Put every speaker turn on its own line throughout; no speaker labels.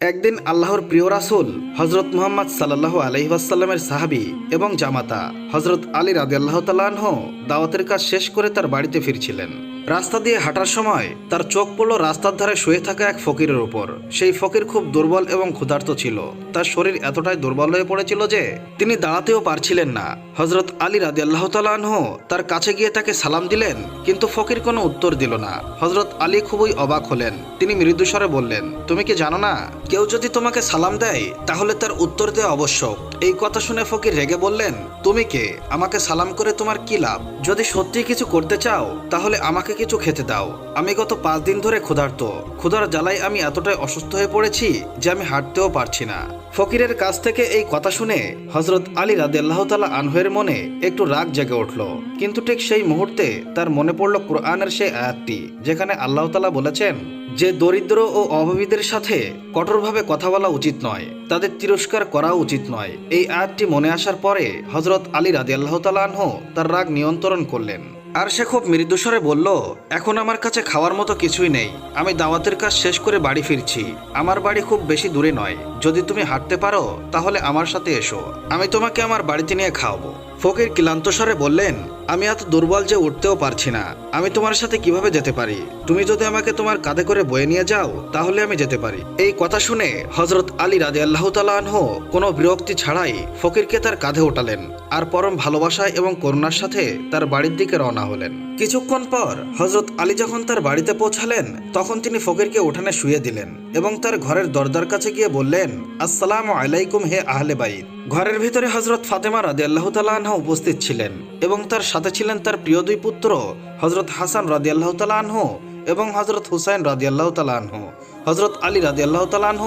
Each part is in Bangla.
একদিন আল্লাহর প্রিয় রাসুল হজরত মোহাম্মদ সাল্লাহ আলহিবাসাল্লামের সাহাবি এবং জামাতা হজরত আলী রাদি আল্লাহ তালাহ দাওয়াতের কাজ শেষ করে তার বাড়িতে ফিরছিলেন। রাস্তা দিয়ে হাঁটার সময় তার চোখ পড়ল রাস্তার ধারে শুয়ে থাকা এক ফকিরের উপর। সেই ফকির খুব দুর্বল এবং ক্ষুধার্ত ছিল। তার শরীর এতটাই দুর্বল হয়ে পড়েছিল যে তিনি দাঁড়াতেও পারছিলেন না। হজরত আলী রাদি আল্লাহ তালাহ তার কাছে গিয়ে তাকে সালাম দিলেন, কিন্তু ফকির কোনো উত্তর দিল না। হজরত আলী খুবই অবাক হলেন। তিনি মৃদুস্বরে বললেন, তুমি কি জানো না, কেউ যদি তোমাকে সালাম দেয়, তাহলে তার উত্তর দেওয়া আবশ্যক। এই কথা শুনে ফকির রেগে বললেন, তুমি কে? আমাকে সালাম করে তোমার কি লাভ? যদি সত্যি কিছু করতে চাও, তাহলে আমাকে কিছু খেতে দাও। আমি গত পাঁচ দিন ধরে ক্ষুধার্ত। ক্ষুধার জ্বালায় আমি এতটাই অসুস্থ হয়ে পড়েছি যে আমি হাঁটতেও পারছি না। ফকিরের কাছ থেকে এই কথা শুনে হজরত আলী রাদিয়াল্লাহ তালা আনহের মনে একটু রাগ জেগে উঠল। কিন্তু ঠিক সেই মুহূর্তে তার মনে পড়ল কোরআনের সেই আয়াতটি, যেখানে আল্লাহ তালা বলেছেন, যে দরিদ্র ও অভাবীদের সাথে কঠোরভাবে কথা বলা উচিত নয়, তাদের তিরস্কার করা উচিত নয়। এই আয়াতটি মনে আসার পরে হজরত আলী রাদি আল্লাহ তালাহ তার রাগ নিয়ন্ত্রণ করলেন। আর সে খুব মৃদুস্বরে বলল, এখন আমার কাছে খাওয়ার মতো কিছুই নেই। আমি দাওয়াতের কাজ শেষ করে বাড়ি ফিরছি। আমার বাড়ি খুব বেশি দূরে নয়। যদি তুমি হাঁটতে পারো, তাহলে আমার সাথে এসো। আমি তোমাকে আমার বাড়িতে নিয়ে খাওয়াবো। ফকির ক্লান্ত স্বরে বললেন, আমি এত দুর্বল যে উঠতেও পারছি না। আমি তোমার সাথে কীভাবে যেতে পারি? তুমি যদি আমাকে তোমার কাঁধে করে বয়ে নিয়ে যাও, তাহলে আমি যেতে পারি। এই কথা শুনে হজরত আলী রাজে আল্লাহ তালাহ কোনো বিরক্তি ছাড়াই ফকিরকে তার কাঁধে ওঠালেন আর পরম ভালোবাসা এবং করুণার সাথে তার বাড়ির দিকে রওনা হলেন। কিছুক্ষণ পর হজরত আলী যখন তার বাড়িতে পৌঁছালেন, তখন তিনি ফকিরকে উঠানে শুয়ে দিলেন এবং তার ঘরের দরজার কাছে গিয়ে বললেন, আসসালাম আলাইকুম হে আহলে বাইত। ঘরের ভিতরে হজরত ফাতেমা রাদে আল্লাহ তালাহ উপস্থিত ছিলেন এবং তার সাথে ছিলেন তার প্রিয় দুই পুত্র হজরত হাসান রাদি আল্লাহ তালাহ এবং হজরত হুসাইন রাদি আল্লাহ তালাহ হজরত আলী রাদি আল্লাহ তালাহ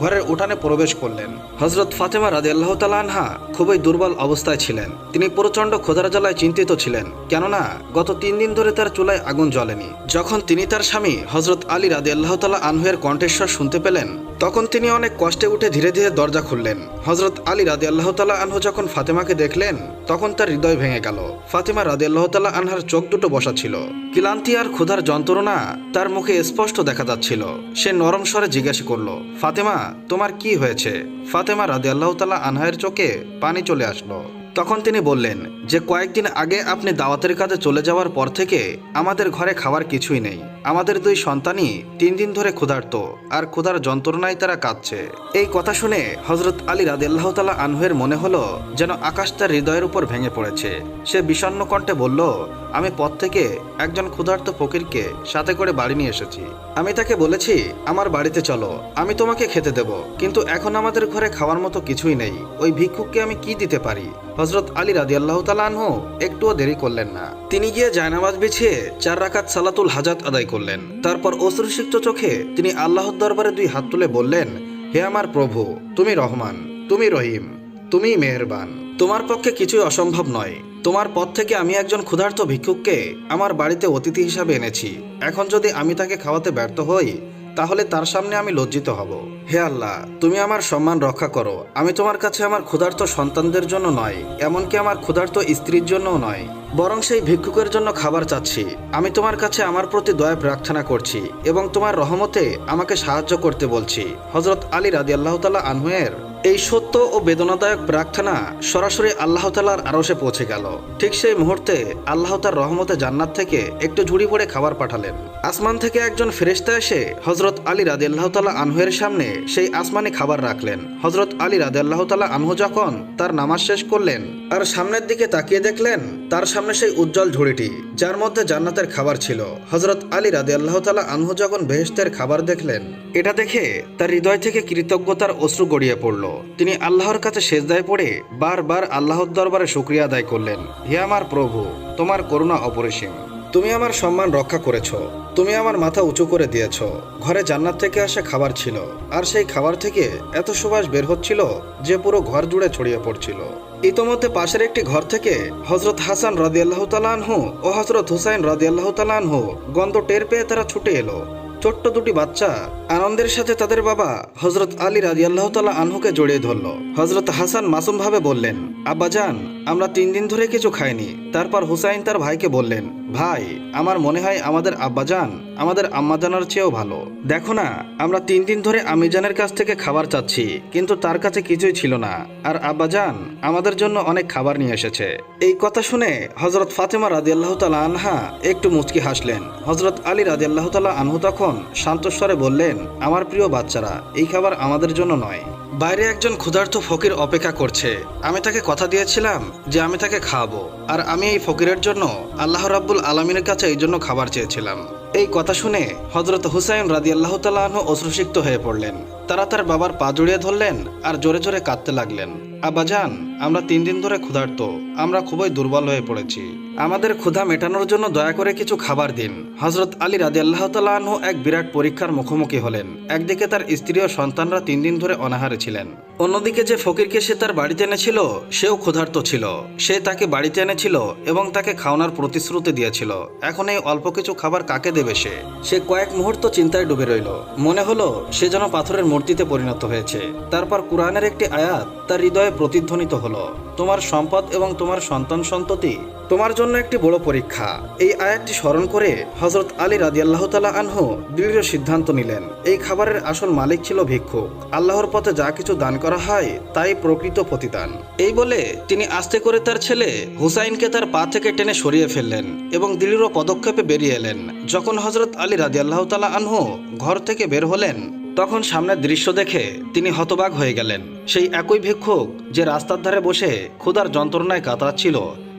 ঘরের উঠানে প্রবেশ করলেন। হজরত ফাতেমা রাদি আল্লাহ তালানহা খুবই দুর্বল অবস্থায় ছিলেন। তিনি প্রচণ্ড খোদার জ্বালায় চিন্তিত ছিলেন, কেননা গত তিন দিন ধরে তার চুলায় আগুন জ্বলেনি। যখন তিনি তার স্বামী হজরত আলী রাদি আল্লাহ তালা আনহুয়ের কণ্ঠেশ্বর শুনতে পেলেন তখন তিনি অনেক কষ্টে উঠে ধীরে ধীরে দরজা খুললেন। হজরত আলী রাদি আল্লাহ তালা আনহু যখন ফাতেমাকে দেখলেন, তখন তার হৃদয় ভেঙে গেল। ফাতেমা রাদি আল্লাহ তালা আনহার চোখ দুটো বসা ছিল। ক্লান্তি আর ক্ষুধার যন্ত্রণা তার মুখে স্পষ্ট দেখা যাচ্ছিল। সে নরম স্বরে জিজ্ঞাসা করল, ফাতেমা, তোমার কি হয়েছে? ফাতেমা রাদি আল্লাহ তালা আনহায়ের চোখে পানি চলে আসলো। তখন তিনি বললেন যে, কয়েকদিন আগে আপনি দাওয়াতের কাজে চলে যাওয়ার পর থেকে আমাদের ঘরে খাওয়ার কিছুই নেই। আমাদের দুই সন্তানই তিন দিন ধরে ক্ষুধার্ত আর ক্ষুধার যন্ত্রণায় তারা কাঁদছে। এই কথা শুনে হজরত আলী রাদিল্লাহ তালা আনহুয়ের মনে হলো যেন আকাশ তার হৃদয়ের উপর ভেঙে পড়েছে। সে বিষণ্ণ কণ্ঠে বলল, আমি পথ থেকে একজন ক্ষুধার্ত ফকিরকে সাথে করে বাড়ি নিয়ে এসেছি। আমি তাকে বলেছি, আমার বাড়িতে চলো, আমি তোমাকে খেতে দেব, কিন্তু এখন আমাদের ঘরে খাওয়ার মতো কিছুই নেই। ওই ভিক্ষুককে আমি কি দিতে পারি? হজরত আলী রাদি আল্লাহ তালানহ একটুও দেরি করলেন না। তিনি গিয়ে জায়নামাজ বিছিয়ে চার রাকাত সালাতুল হাজাত আদায় করলেন। তারপর অশ্রুসিক্ত চোখে তিনি আল্লাহর দরবারে দুই হাত তুলে বললেন, হে আমার প্রভু, তুমি রহমান, তুমি রহিম, তুমি মেহেরবান। তোমার পক্ষে কিছুই অসম্ভব নয়। তোমার পথ থেকে আমি একজন ক্ষুধার্ত ভিক্ষুককে আমার বাড়িতে অতিথি হিসাবে এনেছি। এখন যদি আমি তাকে খাওয়াতে ব্যর্থ হই তাহলে তার সামনে আমি লজ্জিত হব। হে আল্লাহ, তুমি আমার সম্মান রক্ষা করো। আমি তোমার কাছে আমার ক্ষুধার্ত সন্তানদের জন্য নয়, এমনকি আমার ক্ষুধার্ত স্ত্রীর জন্যও নয়। বরং সেই ভিক্ষুকের জন্য খাবার চাচ্ছি। আমি তোমার কাছে আমার প্রতি দয়া প্রার্থনা করছি এবং তোমার রহমতে আমাকে সাহায্য করতে বলছি। হজরত আলী রাদি আল্লাহ তালা আনহুয়ের এই সত্য ও বেদনাদায়ক প্রার্থনা সরাসরি আল্লাহ তালার আরশে পৌঁছে গেল। ঠিক সেই মুহূর্তে আল্লাহ তার রহমতে জান্নাত থেকে একটু ঝুড়ি পড়ে খাবার পাঠালেন। আসমান থেকে একজন ফেরেস্তা এসে হজরত আলী রাদে আল্লাহ তালা আনহুয়ের সামনে সেই আসমানে খাবার রাখলেন। হজরত আলী রাদে আল্লাহ তালা আনহু যখন তার নামাজ শেষ করলেন আর সামনের দিকে তাকিয়ে দেখলেন, তার সামনে সেই উজ্জ্বল ঝুড়িটি, যার মধ্যে জান্নাতের খাবার ছিল। হজরত আলী রাদে আল্লাহ তালা আনহু যখন বেহেস্তের খাবার দেখলেন, এটা দেখে তার হৃদয় থেকে কৃতজ্ঞতার অশ্রু গড়িয়ে পড়ল। তিনি আল্লাহর কাছে সেজদায় পড়ে বারবার আল্লাহর দরবারে শুক্রিয়া আদায় করলেন। হে আমার প্রভু, তোমার করুণা অপরিসীম। তুমি আমার সম্মান রক্ষা করেছ। তুমি আমার মাথা উঁচু করে দিয়েছ। ঘরে জান্নাত থেকে আসা খাবার ছিল। আর সেই খাবার থেকে এত সুবাস বের হচ্ছিল যে পুরো ঘর জুড়ে ছড়িয়ে পড়ছিল। ইতোমধ্যে পাশের একটি ঘর থেকে হজরত হাসান রাদিয়াল্লাহ তালানহু ও হজরত হুসাইন রাদিয়াল্লাহ তালানহু গন্ধ টের পেয়ে তারা ছুটে এলো। ছোট্ট দুটি বাচ্চা আনন্দের সাথে তাদের বাবা হজরত আলী রাজি আল্লাহ তালা আনহুকে জড়িয়ে ধরল। হজরত হাসান মাসুম ভাবে বললেন, আব্বাজান, আমরা তিন দিন ধরে কিছু খাইনি। তারপর হুসাইন তার ভাইকে বললেন ভাই, আমার মনে হয় আমাদের আব্বাজান, আমাদের আম্মাজানার চেয়েও ভালো। দেখো না, আমরা তিন দিন ধরে আমিজানের কাছ থেকে খাবার চাচ্ছি, কিন্তু তার কাছে কিছুই ছিল না। আর আব্বাজান আমাদের জন্য অনেক খাবার নিয়ে এসেছে। এই কথা শুনে হজরত ফাতেমা রাদিয়াল্লাহ তালা আনহা একটু মুচকি হাসলেন। হজরত আলী রাদিয়াল্লাহ তালা আনহু তখন শান্তস্বরে বললেন, আমার প্রিয় বাচ্চারা, এই খাবার আমাদের জন্য নয়। বাইরে একজন ক্ষুধার্ত ফকির অপেক্ষা করছে। আমি তাকে কথা দিয়েছিলাম যে আমি তাকে খাওয়াবো, আর আমি এই ফকিরের জন্য আল্লাহ রাব্বুল আলমিনের কাছে এই জন্য খাবার চেয়েছিলাম। এই কথা শুনে হজরত হুসাইন রাজি আল্লাহ তালাহ অশ্রুসিক্ত হয়ে পড়লেন। তারা তার বাবার পা জড়িয়ে ধরলেন আর জোরে জোরে কাঁদতে লাগলেন। আব্বাজান আমরা তিন দিন ধরে ক্ষুধার্ত। আমরা খুবই দুর্বল হয়ে পড়েছি। আমাদের ক্ষুধা মেটানোর জন্য দয়া করে কিছু খাবার দিন। হজরত আলী রাদি আল্লাহ তালাহ এক বিরাট পরীক্ষার মুখোমুখি হলেন। একদিকে তার স্ত্রী ও সন্তানরা তিন দিন ধরে অনাহারে ছিলেন। অন্যদিকে যে ফকিরকে সে তার বাড়িতে এনেছিল, সেও ক্ষুধার্ত ছিল। সে তাকে বাড়িতে এনেছিল এবং তাকে খাওয়ানোর প্রতিশ্রুতি দিয়েছিল। এখন এই অল্প কিছু খাবার কাকে দেবে সে? সে কয়েক মুহূর্ত চিন্তায় ডুবে রইল। মনে হলো সে যেন পাথরের মূর্তিতে পরিণত হয়েছে। তারপর কোরআনের একটি আয়াত তার হৃদয়ে প্রতিধ্বনিত হলো। তোমার সম্পদ এবং তোমার সন্তান সন্ততি, তোমার জন্য একটি বড় পরীক্ষা। এই আয়াতটি স্মরণ করে হজরত আলী রাদিয়াল্লাহ তালা আনহু দৃঢ় সিদ্ধান্ত নিলেন। এই খাবারের আসল মালিক ছিল ভিক্ষুক। আল্লাহর পথে যা কিছু দান করা হয়, তাই প্রকৃত প্রতিদান। এই বলে তিনি আস্তে করে তার ছেলে হুসাইনকে তার পা থেকে টেনে সরিয়ে ফেললেন এবং দৃঢ় পদক্ষেপে বেরিয়ে এলেন। যখন হজরত আলী রাদিয়াল্লাহ তালা আনহু ঘর থেকে বের হলেন তখন সামনের দৃশ্য দেখে তিনি হতবাক হয়ে গেলেন। সেই একই ভিক্ষুক যে রাস্তার ধারে বসে ক্ষুধার যন্ত্রণায় কাতরাচ্ছিল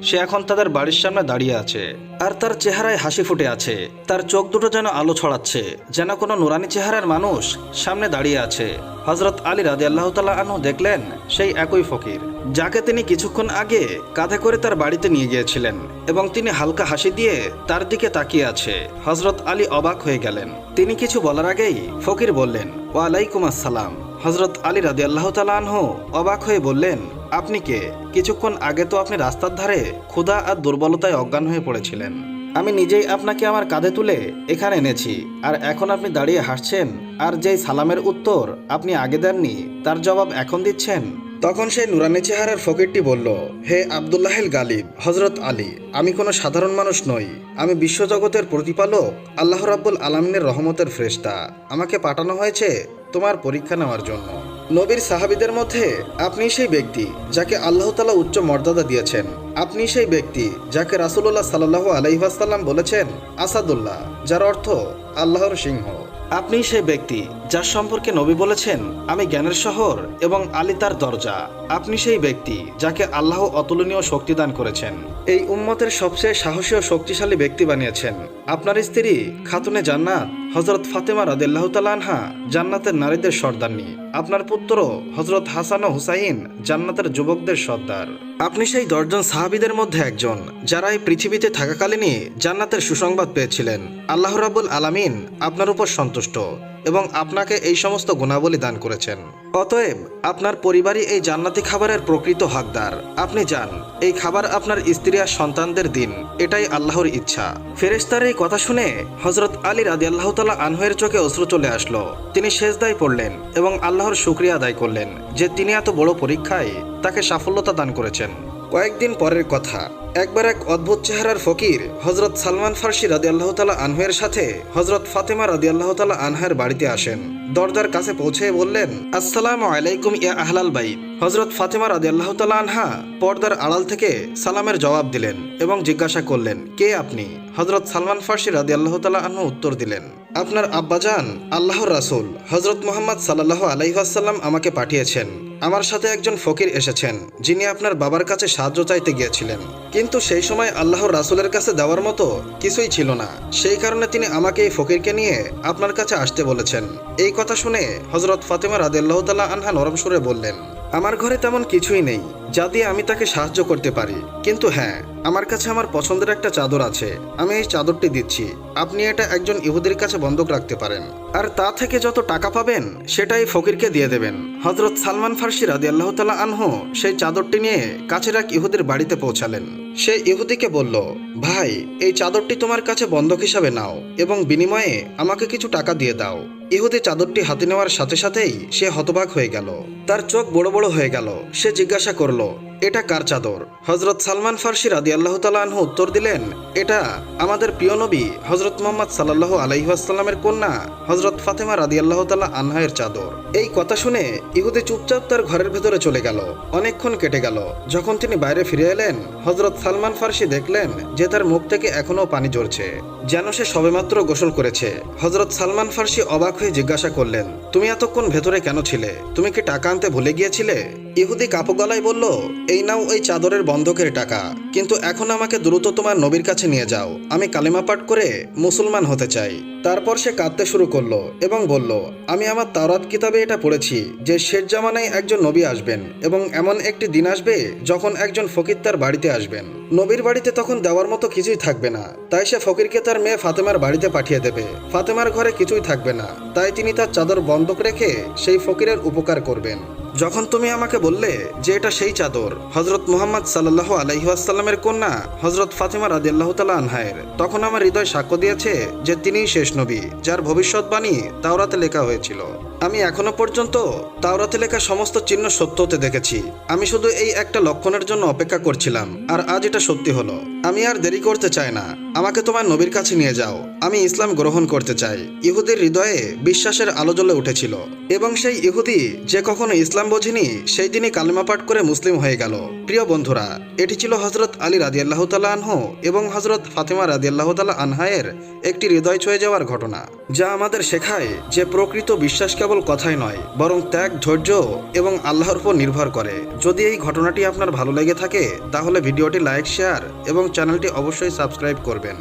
সে এখন তাদের বাড়ির সামনে দাঁড়িয়ে আছে। আর তার চেহারায় হাসি ফুটে আছে। তার চোখ দুটো যেন আলো ছড়াচ্ছে, যেন কোনো নুরানি চেহারার মানুষ সামনে দাঁড়িয়ে আছে। হজরত আলী রাজি আল্লাহ তালা আনহু দেখলেন সেই একই ফকির, যাকে তিনি কিছুক্ষণ আগে কাঁধে করে তার বাড়িতে নিয়ে গিয়েছিলেন এবং তিনি হালকা হাসি দিয়ে তার দিকে তাকিয়ে আছে। হজরত আলী অবাক হয়ে গেলেন। তিনি কিছু বলার আগেই ফকির বললেন, ওয়ালাইকুম আসসালাম। হজরত আলী রাজি আল্লাহ আনহু অবাক হয়ে বললেন, আপনি কে? কিছুক্ষণ আগে তো আপনি রাস্তার ধারে ক্ষুধা আর দুর্বলতায় অজ্ঞান হয়ে পড়েছিলেন। আমি নিজেই আপনাকে আমার কাঁধে তুলে এখানে এনেছি, আর এখন আপনি দাঁড়িয়ে হাসছেন, আর যেই সালামের উত্তর আপনি আগে দেননি, তার জবাব এখন দিচ্ছেন? তখন সেই নুরানি চেহারার ফকিরটি বলল, হে আবদুল্লাহিল গালিব হজরত আলী, আমি কোনো সাধারণ মানুষ নই। আমি বিশ্বজগতের প্রতিপালক, আল্লাহ রাব্বুল আলমিনের রহমতের ফ্রেস্তা আমাকে পাঠানো হয়েছে তোমার পরীক্ষা নেওয়ার জন্য। নবীর সাহাবিদের মধ্যে আপনি সেই ব্যক্তি যাকে আল্লাহ তালা উচ্চ মর্যাদা দিয়েছেন। আপনি সেই ব্যক্তি যাকে রাসুল্লাহ সাল্লাহ আলহিহাসাল্লাম বলেছেন, আসাদুল্লাহ, যার অর্থ আল্লাহর সিংহ। আপনি সেই ব্যক্তি যার সম্পর্কে নবী বলেছেন, আমি জ্ঞানের শহর এবং আলী তার দরজা। আপনি সেই ব্যক্তি যাকে আল্লাহ অতুলনীয় শক্তি দান করেছেন। এই উম্মতের সবচেয়ে সাহসী ও শক্তিশালী ব্যক্তি বানিয়েছেন। আপনার স্ত্রী খাতুনে জান্নাত হজরত ফাতেমা রাদিল্লাহ আনহা জান্নাতের নারীদের সর্দার নিয়ে। আপনার পুত্র হজরত হাসান ও হুসাইন জান্নাতের যুবকদের সর্দার। আপনি সেই দশজন সাহাবিদের মধ্যে একজন, যারা এই পৃথিবীতে থাকাকালীনই জান্নাতের সুসংবাদ পেয়েছিলেন। আল্লাহ রাবুল আলামিন আপনার উপর সন্তুষ্ট। এবং আপনাকে এই সমস্ত গুণাবলী দান করেছেন। অতএব, আপনার পরিবারই এই জান্নাতি খাবারের প্রকৃত হকদার। আপনি যান, এই খাবার আপনার স্ত্রী আর সন্তানদের দিন, এটাই আল্লাহর ইচ্ছা। ফেরেস্তার এই কথা শুনে হজরত আলী রাদি আল্লাহ তালা আনহের চোখে অশ্রু চলে আসলো। তিনি শেষদায় পড়লেন এবং আল্লাহর শুক্রিয়া আদায় করলেন যে তিনি এত বড় পরীক্ষায় তাকে সাফল্যতা দান করেছেন। কয়েকদিন পরের কথা। একবার এক অদ্ভুত চেহারার ফকির হজরত সালমান ফার্সি রাদি আল্লাহ তালা আনহের সাথে হজরত ফাতেমা রাদি আল্লাহ তালা আনহার বাড়িতে আসেন। দরজার কাছে পৌঁছে বললেন, আসসালাম আলাইকুম ইয়া আহলাল বাইত। হজরত ফাতেমা রাদি আল্লাহ তালা আনহা পর্দার আড়াল থেকে সালামের জবাব দিলেন এবং জিজ্ঞাসা করলেন, কে আপনি? হজরত সালমান ফার্সি রাদি আল্লাহ তালা আনহু উত্তর দিলেন আপনার আব্বাজান, আল্লাহর রাসুল হজরত মোহাম্মদ সাল্লাহ আলাইহাসাল্লাম আমাকে পাঠিয়েছেন। আমার সাথে একজন ফকির এসেছেন, যিনি আপনার বাবার কাছে সাহায্য চাইতে গিয়েছিলেন। কিন্তু সেই সময় আল্লাহর রাসুলের কাছে দেওয়ার মতো কিছুই ছিল না। সেই কারণে তিনি আমাকে এই ফকিরকে নিয়ে আপনার কাছে আসতে বলেছেন। এই কথা শুনে হজরত ফাতেমা রাদিল্লাহ তাল্লাহ আনহা নরম সুরে বললেন, আমার ঘরে তেমন কিছুই নেই। যা দিয়ে আমি তাকে সাহায্য করতে পারি। কিন্তু হ্যাঁ আমার কাছে আমার পছন্দের একটা চাদর আছে। আমি এই চাদরটি দিচ্ছি। আপনি এটা একজন ইহুদির কাছে বন্ধক রাখতে পারেন। আর তা থেকে যত টাকা পাবেন, সেটাই ফকিরকে দিয়ে দেবেন। হজরত সালমান ফার্সি রাদি আল্লাহ তালা আনহু সেই চাদরটি নিয়ে কাছের এক ইহুদির বাড়িতে পৌঁছালেন। সে ইহুদিকে বলল, ভাই, এই চাদরটি তোমার কাছে বন্ধক হিসাবে নাও এবং বিনিময়ে আমাকে কিছু টাকা দিয়ে দাও। ইহুদি চাদরটি হাতে নেওয়ার সাথে সাথেই সে হতবাক হয়ে গেল। তার চোখ বড় বড় হয়ে গেল। সে জিজ্ঞাসা করল করলো এটা কার চাদর? হজরত সালমান ফার্সি রাদি আল্লাহ তালাহ উত্তর দিলেন, এটা আমাদের প্রিয় নবী হজরত মোহাম্মদ সাল্লাহ আলহিহাস্লামের কন্যা হজরত ফাতেমা রাদি আল্লাহ তালা আনহায়ের চাদর। এই কথা শুনে ইহুদি চুপচাপ তার ঘরের ভেতরে চলে গেল। অনেকক্ষণ কেটে গেল। যখন তিনি বাইরে ফিরে এলেন হজরত সালমান ফার্সি দেখলেন যে তার মুখ থেকে এখনও পানি ঝরছে। যেন সে সবেমাত্র গোসল করেছে। হজরত সালমান ফার্সি অবাক হয়ে জিজ্ঞাসা করলেন, তুমি এতক্ষণ ভেতরে কেন ছিলে? তুমি কি টাকা আনতে ভুলে গিয়েছিলে? ইহুদি কাপু গলায় বলল এই নাও ওই চাদরের বন্ধকের টাকা। কিন্তু এখন আমাকে দ্রুত তোমার নবীর কাছে নিয়ে যাও। আমি কালেমা পাঠ করে মুসলমান হতে চাই। তারপর সে কাঁদতে শুরু করল এবং বলল, আমি আমার তাওরাত কিতাবে এটা পড়েছি যে শেষ জামানায় একজন নবী আসবেন এবং এমন একটি দিন আসবে যখন একজন ফকির তার বাড়িতে আসবেন। নবীর বাড়িতে তখন দেওয়ার মতো কিছুই থাকবে না। তাই সে ফকিরকে তার মেয়ে ফাতেমার বাড়িতে পাঠিয়ে দেবে। ফাতেমার ঘরে কিছুই থাকবে না। তাই তিনি তার চাদর বন্ধক রেখে সেই ফকিরের উপকার করবেন। যখন তুমি আমাকে বললে যে এটা সেই চাদর হজরত মুহাম্মদ সাল্লাহ আলহিহাস্লামের কন্যা হজরত ফাতিমা রাদিল্লাহ তালা আনহায়ের, তখন আমার হৃদয় সাক্ষ্য দিয়েছে যে তিনিই শেষ নবী, যার ভবিষ্যৎবাণী তাওরাতে লেখা হয়েছিল। আমি এখনও পর্যন্ত তাওরাতে লেখা সমস্ত চিহ্ন সত্য হতে দেখেছি। আমি শুধু এই একটা লক্ষণের জন্য অপেক্ষা করছিলাম, আর আজ এটা সত্যি হলো। আমি আর দেরি করতে চাই না। আমাকে তোমার নবীর কাছে নিয়ে যাও। আমি ইসলাম গ্রহণ করতে চাই। ইহুদির হৃদয়ে বিশ্বাসের আলো জ্বলে উঠেছিল। এবং সেই ইহুদি যে কখনো ইসলাম বোঝেনি, সেই দিনই কালিমা পাঠ করে মুসলিম হয়ে গেল। প্রিয় বন্ধুরা, এটি ছিল হজরত আলী রাদি আল্লাহ তালা আনহু এবং হজরত ফাতেমা রাদি আল্লাহ তালা আনহায়ের একটি হৃদয় ছুঁয়ে যাওয়ার ঘটনা, যা আমাদের শেখায় যে প্রকৃত বিশ্বাস কেবল কথাই নয়, বরং ত্যাগ, ধৈর্য এবং আল্লাহর উপর নির্ভর করে। যদি এই ঘটনাটি আপনার ভালো লেগে থাকে, তাহলে ভিডিওটি লাইক, শেয়ার এবং চ্যানেলটি অবশ্যই সাবস্ক্রাইব করবেন।